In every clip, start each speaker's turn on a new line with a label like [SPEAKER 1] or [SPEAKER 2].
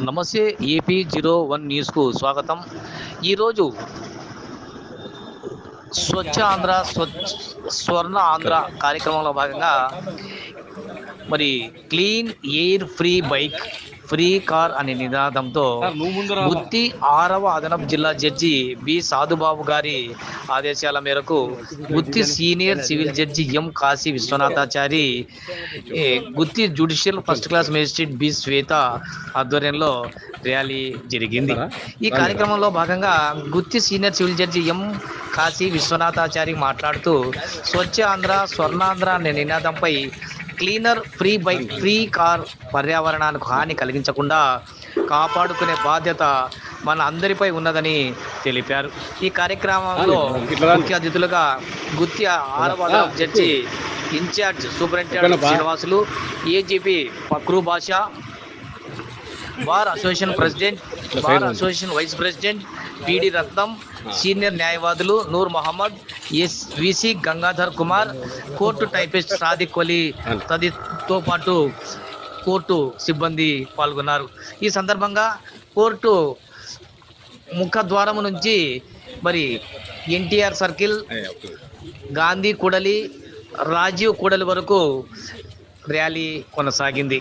[SPEAKER 1] నమస్తే AP zero one న్యూస్కు స్వాగతం. ఈరోజు స్వచ్ఛ ఆంధ్ర స్వచ్ఛ స్వర్ణ ఆంధ్ర కార్యక్రమంలో భాగంగా మరి clean air free bike free car అనే నినాదంతో గుత్తి ఆరవ అదనపు జిల్లా జడ్జి బి సాధుబాబు గారి ఆదేశాల మేరకు Gooty senior civil judge M Kashi Vishwanathachari Gooty judicial first class magistrate B Shweta ఆధ్వర్యంలో ర్యాలీ జరిగింది. ఈ కార్యక్రమంలో భాగంగా Gooty senior civil judge M Kashi Vishwanathachari మాట్లాడుతూ స్వచ్ఛ ఆంధ్ర స్వర్ణాంధ్ర అనే నినాదంపై cleaner free bike free car పర్యావరణానికి హాని కలిగించకుండా కాపాడుకునే బాధ్యత మన అందరిపై ఉన్నదని తెలిపారు. ఈ కార్యక్రమంలో ముఖ్య అతిథులుగా గుత్తి ఆరవ అదనపు judge in charge superintendent Srinivasulu AGP Fakru Basha bar association president bar association vice president PD Ratnam senior న్యాయవాదులు Noor Mohammed S VC Gangadhar Kumar court typist Sadiq Ali తదితో పాటు కోర్టు సిబ్బంది పాల్గొన్నారు. ఈ సందర్భంగా కోర్టు ముఖద్వారం నుంచి మరి ఎన్టీఆర్ సర్కిల్ గాంధీ కూడలి రాజీవ్ కూడలి వరకు ర్యాలీ కొనసాగింది.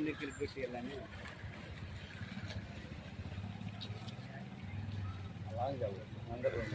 [SPEAKER 1] நெக்கில் போட்டு எல்லாமே வாங்க. வந்துடுறோம்.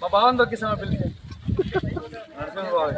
[SPEAKER 2] మా బావని దొక్కిస్తామా పిల్లి నరసింహ బావ